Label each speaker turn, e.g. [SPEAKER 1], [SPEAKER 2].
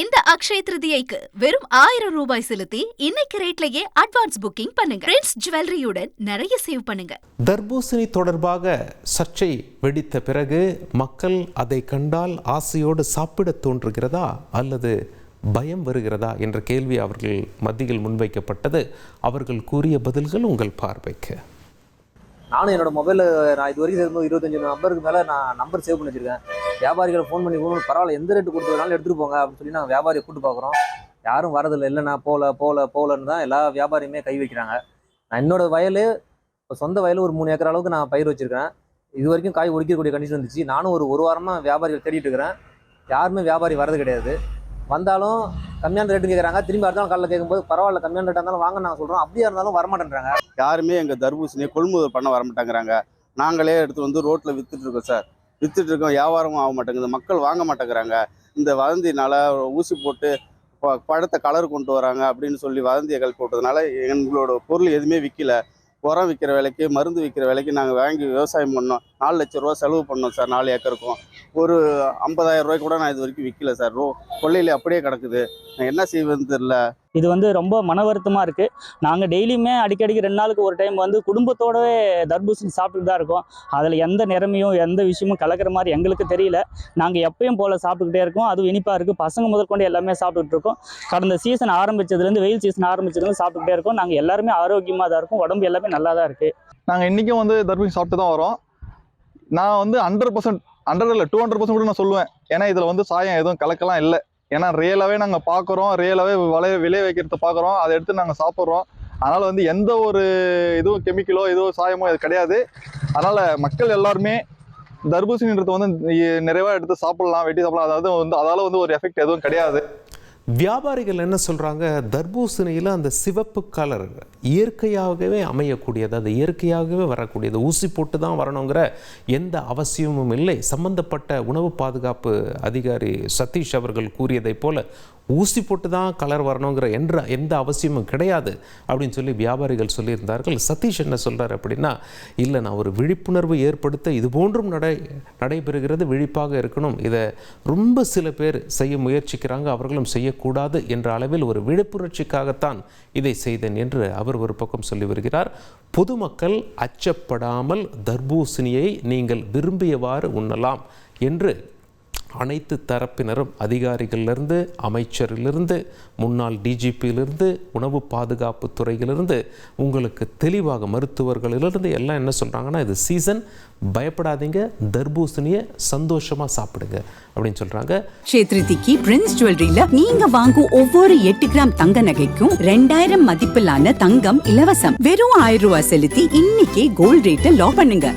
[SPEAKER 1] இந்த அக்ஷய திருதியைக்கு வெறும் ஆயிரம் ரூபாய் செலுத்தி இன்னைக்கு ரேட்லயே அட்வான்ஸ் புக்கிங் பண்ணுங்க. பிரின்ஸ் ஜுவல்லரியுடன் நிறைய சேவ் பண்ணுங்க.
[SPEAKER 2] தர்பூசணி தொடர்பாக சர்ச்சை வெடித்த பிறகு மக்கள் அதை கண்டால் ஆசையோடு சாப்பிட தோன்றுகிறதா அல்லது பயம் வருகிறதா என்ற கேள்வி அவர்கள் மத்தியில் முன்வைக்கப்பட்டது. அவர்கள் கூறிய பதில்கள் உங்கள் பார்வைக்கு.
[SPEAKER 3] நானும் என்னோட மொபைலில் நான் இது வரைக்கும் இருபத்தஞ்சு நம்பருக்கு மேலே நான் நம்பர் சேவ் பண்ணி வச்சிருக்கேன். வியாபாரிகளை ஃபோன் பண்ணி கூட பரவாயில்ல எந்த ரேட்டு கொடுத்ததுனாலும் எடுத்துகிட்டு போங்க அப்படின்னு சொல்லி நாங்கள் வியாபாரியை கூட்டு பார்க்குறோம். யாரும் வரதில்லை. இல்லை நான் போகல போகல போகலன்னு தான் எல்லா வியாபாரியுமே கை வைக்கிறாங்க. நான் என்னோட வயல் இப்போ சொந்த வயல் ஒரு மூணு ஏக்கர் அளவுக்கு நான் பயிர் வச்சிருக்கேன் இது வரைக்கும் காய் ஒடிக்கக்கூடிய கண்டிஷன் இருந்துச்சு. நானும் ஒரு ஒரு வாரமாக வியாபாரிகள் தேடிட்டு இருக்கிறேன். யாருமே வியாபாரி வரது கிடையாது. வந்தாலும் கம்மியான ரேட்டு கேட்குறாங்க திரும்பி அடுத்த காலையில் கேட்கும்போது பரவாயில்ல கம்மியான ரேட்டாக இருந்தாலும் வாங்க நாங்கள் சொல்கிறோம் அப்படியா இருந்தாலும் வரமாட்டேன்றாங்க.
[SPEAKER 4] யாருமே எங்கள் தர்பூசணியை கொள்முதல் பண்ண வர மாட்டேங்கிறாங்க நாங்களே எடுத்து வந்து ரோட்டில் வித்துட்டு இருக்கோம் சார். வித்துட்டு இருக்கோம் வியாபாரமும் ஆக மாட்டேங்குது. மக்கள் வாங்க மாட்டேங்கிறாங்க. இந்த வதந்தினால ஊசி போட்டு ப- பழத்தை கலர் கொண்டு வராங்க அப்படின்னு சொல்லி வதந்தியை கல் போட்டதுனால எங்களோட பொருள் எதுவுமே விற்கல உரம் விற்கிற விலைக்கு மருந்து விற்கிற விலைக்கு நாங்கள் வாங்கி விவசாயம் பண்ணோம். நாலு லட்ச ரூபா செலவு பண்ணோம் சார் நாலு ஏக்கருக்கும். ஒரு ஐம்பதாயிரம் ரூபாய்க்கு கூட நான் இது வரைக்கும் விற்கல சார். ரோ கொள்ளையில அப்படியே கிடக்குது. நான் என்ன செய்வதுன்னு தெரியல.
[SPEAKER 5] இது வந்து ரொம்ப மன வருத்தமாக இருக்குது நாங்கள் டெய்லியுமே அடிக்கடிக்கு ரெண்டு நாளுக்கு ஒரு டைம் வந்து குடும்பத்தோடவே தர்பூசணி சாப்பிட்டுட்டு தான் இருக்கோம். அதில் எந்த நிறமையும் எந்த விஷயமும் கலக்கிற மாதிரி எங்களுக்கு தெரியல. நாங்கள் எப்பயும் போல் சாப்பிட்டுக்கிட்டே இருக்கோம். அதுவும் இனிப்பாக இருக்குது பசங்க முதற்கொண்டு எல்லாமே சாப்பிட்டுட்டு இருக்கோம். கடந்த சீசன் ஆரம்பிச்சதுலேருந்து வெயில் சீசன் ஆரம்பிச்சதுலேருந்து சாப்பிட்டுக்கிட்டே இருக்கோம். நாங்கள் எல்லாருமே ஆரோக்கியமாக தான் இருக்கும். உடம்பு எல்லாமே நல்லா தான் இருக்குது
[SPEAKER 6] நாங்கள் இன்றைக்கும் வந்து தர்பூசணி சாப்பிட்டு தான் வரோம். நான் வந்து ஹண்ட்ரட் பர்சன்ட் ஹண்ட்ரட் இல்லை டூ ஹண்ட்ரட் பர்சன்ட் கூட நான் சொல்லுவேன். ஏன்னா இதில் வந்து சாயம் எதுவும் கலக்கலாம் இல்லை. ஏன்னா ரியலாகவே நாங்கள் பார்க்குறோம் ரியலாகவே விளைய விளைய வைக்கிறத பார்க்குறோம் அதை எடுத்து நாங்கள் சாப்பிட்றோம். அதனால் வந்து எந்த ஒரு இதுவும் கெமிக்கலோ இதுவும் சாயமோ இது கிடையாது. அதனால் மக்கள் எல்லாருமே தர்பூசணின்றது வந்து நிறைவாக எடுத்து சாப்பிட்லாம் வெட்டி சாப்பிடலாம். அதாவது வந்து அதால் வந்து ஒரு எஃபெக்ட் எதுவும் கிடையாது.
[SPEAKER 2] வியாபாரிகள் என்ன சொல்கிறாங்க தர்பூசணியில் அந்த சிவப்பு கலர் இயற்கையாகவே அமையக்கூடியது. அது இயற்கையாகவே வரக்கூடியது. ஊசி போட்டு தான் வரணுங்கிற எந்த அவசியமும் இல்லை. சம்பந்தப்பட்ட உணவு பாதுகாப்பு அதிகாரி சதீஷ் அவர்கள் கூறியதைப் போல ஊசி போட்டு தான் கலர் வரணுங்கிற என்ற எந்த அவசியமும் கிடையாது அப்படின்னு சொல்லி வியாபாரிகள் சொல்லியிருந்தார்கள். சதீஷ் என்ன சொல்கிறார் அப்படின்னா இல்லை நான் ஒரு விழிப்புணர்வு ஏற்படுத்த இது போன்றும் நடை நடைபெறுகிறது விழிப்பாக இருக்கணும். இதை ரொம்ப சில பேர் செய்ய முயற்சிக்கிறாங்க அவர்களும் செய்யக்கூடாது என்ற அளவில் ஒரு விழிப்புணர்ச்சிக்காகத்தான் இதை செய்தேன் என்று அவர் ஒரு பக்கம் சொல்லி வருகிறார். பொதுமக்கள் அச்சப்படாமல் தர்பூசணியை நீங்கள் விரும்பியவாறு உண்ணலாம் என்று அனைத்து தரப்பினரும் அதிகாரிகளிலிருந்து அமைச்சரிலிருந்து முன்னாள் டிஜிபியிலிருந்து உணவு பாதுகாப்பு துறையிலிருந்து உங்களுக்கு தெளிவாக மருத்துவர்களிலிருந்து எல்லாம் என்ன சொல்கிறாங்கன்னா இது சீசன் பயப்படாதீங்க தர்பூசணியை சந்தோஷமாக சாப்பிடுங்க அப்படின்னு சொல்கிறாங்க
[SPEAKER 7] க்ஷேத்ரிதிக்கு பிரின்ஸ் ஜுவல்லரியில நீங்க வாங்கும் ஒவ்வொரு எட்டு கிராம் தங்க நகைக்கும் ரெண்டாயிரம் மதிப்பிலான தங்கம் இலவசம். வெறும் ஆயிரம் ரூபாய் செலுத்தி இன்னைக்கே கோல்ட் ரேட்டை லாக் பண்ணுங்க.